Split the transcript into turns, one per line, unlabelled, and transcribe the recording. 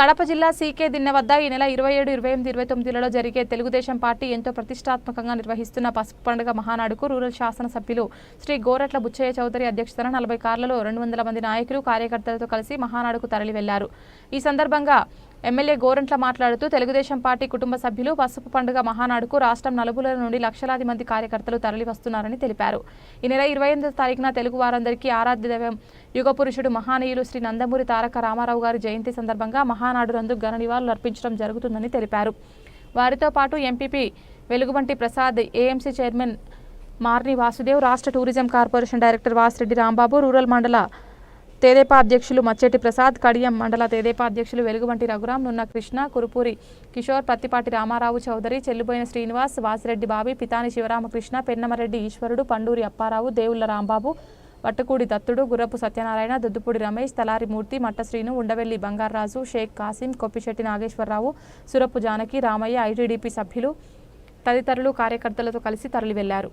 కడప జిల్లా సీకే దిన్నె వద్ద ఈ నెల ఇరవై ఏడు ఇరవై ఎనిమిది ఇరవై తొమ్మిదిలలో జరిగే తెలుగుదేశం పార్టీ ఎంతో ప్రతిష్టాత్మకంగా నిర్వహిస్తున్న పసుపు పండుగ మహానాడుకు రూరల్ శాసనసభ్యులు శ్రీ గోరట్ల బుచ్చయ్య చౌదరి అధ్యక్షతన నలభై కార్లలో రెండు వందల మంది నాయకులు కార్యకర్తలతో కలిసి మహానాడుకు తరలి వెళ్ళారు ఈ సందర్భంగా ఎమ్మెల్యే గోరంట్ల మాట్లాడుతూ తెలుగుదేశం పార్టీ కుటుంబ సభ్యులు పసుపు పండుగ మహానాడుకు రాష్ట్రం నలుమూలల నుండి లక్షలాది మంది కార్యకర్తలు తరలి వస్తున్నారని తెలిపారు. ఈ నెల ఇరవై ఎనిమిదో తారీఖున తెలుగు వారందరికీ ఆరాధ్య దైవం యుగ పురుషుడు మహానీయులు శ్రీ నందమూరి తారక రామారావు గారి జయంతి సందర్భంగా మహానాడు రందు ఘన నివాళులు అర్పించడం జరుగుతుందని తెలిపారు. వారితో పాటు MPP Velugubanti Prasad AMC chairman Marni Vasudev రాష్ట్ర tourism corporation director Vasireddy Rambabu rural మండల తేదేపా అధ్యక్షులు మచ్చెట్టి ప్రసాద్ కడియం మండల తేదేపా అధ్యక్షులు వెలుగుబంటి రఘురాం నున్న కృష్ణ కురుపూరి కిషోర్ పత్తిపాటి రామారావు చౌదరి చెల్లిపోయిన శ్రీనివాస్ వాసిరెడ్డి బాబి పితాని శివరామకృష్ణ పెన్నమరెడ్డి ఈశ్వరుడు పండూరి అప్పారావు దేవుళ్ళ రాంబాబు వట్టకూడి దత్తుడు గుర్రపు సత్యనారాయణ దుద్దుపూడి రమేష్ తలారి మూర్తి మట్టశ్రీను ఉండవెల్లి బంగారాజు షేక్ కాసిం కొప్పిశెట్టి నాగేశ్వరరావు సురపు జానకి రామయ్య ఐటీడీపీ సభ్యులు తదితరులు కార్యకర్తలతో కలిసి తరలివెళ్ళారు.